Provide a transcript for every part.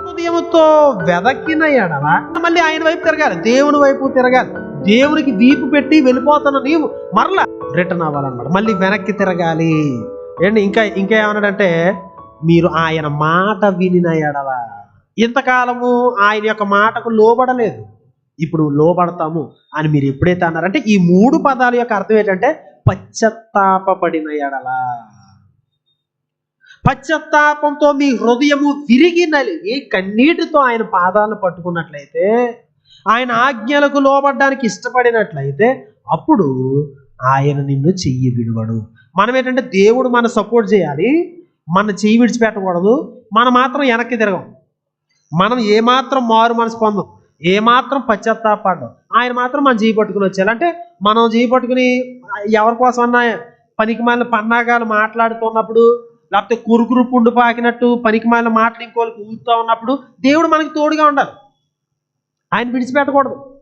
హృదయముతో వెదకిన ఎడల మళ్ళీ ఆయన వైపు తిరగాలి. దేవుని వైపు తిరగాలి. దేవునికి వీపు పెట్టి వెళ్ళిపోతున్న నీవు మరలా రిటర్న్ అవ్వాలన్నమాట. మళ్ళీ వెనక్కి తిరగాలి. ఏంటి? ఇంకా ఇంకా ఏమన్నాడంటే మీరు ఆయన మాట వినిన ఎడల. ఇంతకాలము ఆయన యొక్క మాటకు లోబడలేదు. ఇప్పుడు లోబడతాము అని మీరు ఎప్పుడైతే అన్నారంటే ఈ మూడు పదాల యొక్క అర్థం ఏంటంటే పశ్చత్తాపడిన ఎడల. పశ్చత్తాపంతో మీ హృదయము విరిగి నలిగి కన్నీటితో ఆయన పాదాలను పట్టుకున్నట్లయితే ఆయన ఆజ్ఞలకు లోబడ్డానికి ఇష్టపడినట్లయితే అప్పుడు ఆయన నిన్ను చెయ్యి విడువడు. మనం ఏంటంటే దేవుడు మన సపోర్ట్ చేయాలి. మన చెయ్యి విడిచిపెట్టకూడదు. మనం మాత్రం వెనక్కి తిరగం. మనం ఏమాత్రం మారు మనసు పొందం. ఏమాత్రం పశ్చాత్తాపడ్డం ఆయన మాత్రం మనం చేయి పట్టుకుని వచ్చేయాలి. అంటే మనం చేయి పట్టుకుని ఎవరి కోసమన్నా పనికి మన పన్నాగాలు మాట్లాడుతున్నప్పుడు లేకపోతే కురుకురు పుండు పాకినట్టు పనికిమాలిన మాటలు ఇంకోళ్ళకి ఊరుతూ ఉన్నప్పుడు దేవుడు మనకి తోడుగా ఉండాలి. ఆయన విడిచిపెట్టకూడదు.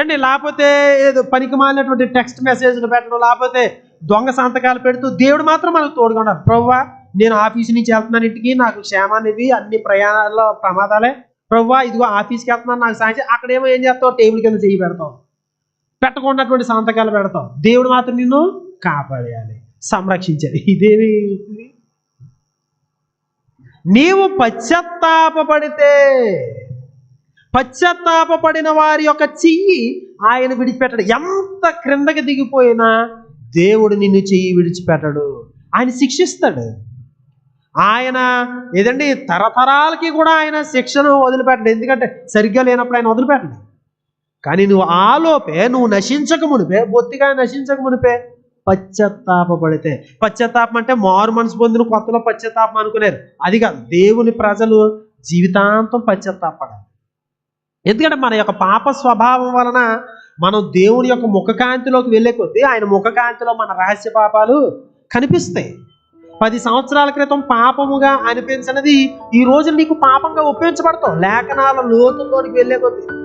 ఏంటి లేకపోతే ఏదో పనికి మాలినటువంటి టెక్స్ట్ మెసేజ్లు పెట్టడం లేకపోతే దొంగ సంతకాలు పెడుతూ దేవుడు మాత్రం మనకు తోడుగా ఉండాలి. ప్రవ్వా నేను ఆఫీస్ నుంచి వెళ్తున్నాను ఇంటికి నాకు క్షేమాన్ని ఇవి అన్ని ప్రయాణాల్లో ప్రమాదాలే. ప్రవ్వా ఇదిగో ఆఫీస్కి వెళ్తున్నాను నాకు సాయం అక్కడేమో ఏం చేస్తావు? టేబుల్ కింద చేయి పెడతావు. పెట్టకుండా సంతకాలు పెడతావు. దేవుడు మాత్రం నిన్ను కాపాడేయాలి. సంరక్షించాలి ఇదేమి? ఇది? నీవు పశ్చాత్తాపడితే పశ్చాత్తాపడిన వారి యొక్క చెయ్యి ఆయన విడిచిపెట్టడు. ఎంత క్రిందకి దిగిపోయినా దేవుడు నిన్ను చెయ్యి విడిచిపెట్టడు. ఆయన శిక్షిస్తాడు. ఆయన ఏదండి? తరతరాలకి కూడా ఆయన శిక్షను వదిలిపెట్టడు. ఎందుకంటే సరిగ్గా లేనప్పుడు ఆయన వదిలిపెట్టడు. కానీ నువ్వు ఆలోపే నువ్వు నశించక మునిపే బొత్తిగా నశించక మునిపే పశ్చాత్తాపడితే పశ్చాత్తాపం అంటే మారు మనసు పొందిన కొత్తలో పశ్చాత్తాపం అనుకునేరు అది కాదు దేవుని ప్రజలు జీవితాంతం పశ్చాత్తాపడాలి ఎందుకంటే మన యొక్క పాప స్వభావం వలన మనం దేవుని యొక్క ముఖకాంతిలోకి వెళ్ళే కొద్దీ ఆయన ముఖకాంతిలో మన రహస్య పాపాలు కనిపిస్తాయి. పది సంవత్సరాల క్రితం పాపముగా అనిపించినది ఈ రోజు నీకు పాపంగా ఉపయోగించబడతాం లేఖనాల లోతుల్లోనికి వెళ్ళే కొద్దీ.